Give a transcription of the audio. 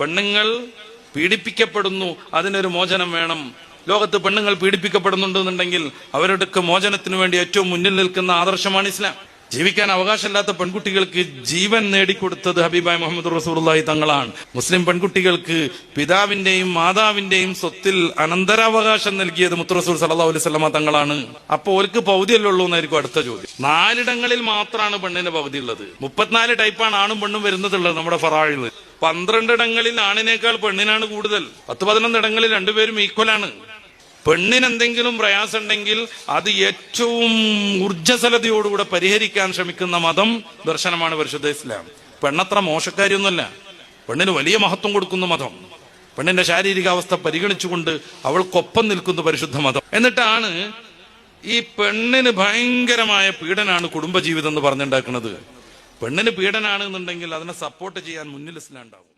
പെണ്ണുങ്ങൾ പീഡിപ്പിക്കപ്പെടുന്നു അതിനൊരു മോചനം വേണം. ലോകത്ത് പെണ്ണുങ്ങൾ പീഡിപ്പിക്കപ്പെടുന്നുണ്ടെന്നുണ്ടെങ്കിൽ അവരുടെ മോചനത്തിന് വേണ്ടി ഏറ്റവും മുന്നിൽ നിൽക്കുന്ന ആദർശമാണ് ഇസ്ലാം. ജീവിക്കാൻ അവകാശമില്ലാത്ത പെൺകുട്ടികൾക്ക് ജീവൻ നേടിക്കൊടുത്തത് ഹബീബായ് മുഹമ്മദ് റസൂർലായി തങ്ങളാണ്. മുസ്ലിം പെൺകുട്ടികൾക്ക് പിതാവിന്റെയും മാതാവിന്റെയും സ്വത്തിൽ അനന്തരാവകാശം നൽകിയത് മുത്തറസൂർ സല്ലാ അലൈവല്ലമ തങ്ങളാണ്. അപ്പൊ ഓർക്ക് പൗതിയല്ലുള്ളൂ എന്നായിരിക്കും അടുത്ത ചോദ്യം. നാലിടങ്ങളിൽ മാത്രമാണ് പെണ്ണിന്റെ പകുതി ഉള്ളത് മുപ്പത്തിനാല് ടൈപ്പാണ് ആണും പെണ്ണും വരുന്നതുള്ളത് നമ്മുടെ ഫറാഴിൽ പന്ത്രണ്ടിടങ്ങളിൽ ആണിനേക്കാൾ പെണ്ണിനാണ് കൂടുതൽ. പത്ത് പതിനൊന്നിടങ്ങളിൽ രണ്ടുപേരും ഈക്വലാണ് പെണ്ണിനെന്തെങ്കിലും പ്രയാസമുണ്ടെങ്കിൽ അത് ഏറ്റവും ഊർജസ്വലതയോടുകൂടെ പരിഹരിക്കാൻ ശ്രമിക്കുന്ന മതം ദർശനമാണ് പരിശുദ്ധ ഇസ്ലാം. പെണ്ണത്ര മോശക്കാരിയൊന്നുമല്ല. പെണ്ണിന് വലിയ മഹത്വം കൊടുക്കുന്ന മതം. പെണ്ണിന്റെ ശാരീരികാവസ്ഥ പരിഗണിച്ചുകൊണ്ട് അവൾക്കൊപ്പം നിൽക്കുന്ന പരിശുദ്ധ മതം. എന്നിട്ടാണ് ഈ പെണ്ണിന് ഭയങ്കരമായ പീഡനാണ് കുടുംബജീവിതം എന്ന് പറഞ്ഞുണ്ടാക്കുന്നത്. പെണ്ണിന് പീഡനാണ് എന്നുണ്ടെങ്കിൽ അതിനെ സപ്പോർട്ട് ചെയ്യാൻ മുന്നിൽ ഇസ്ലാം ഉണ്ടാവും.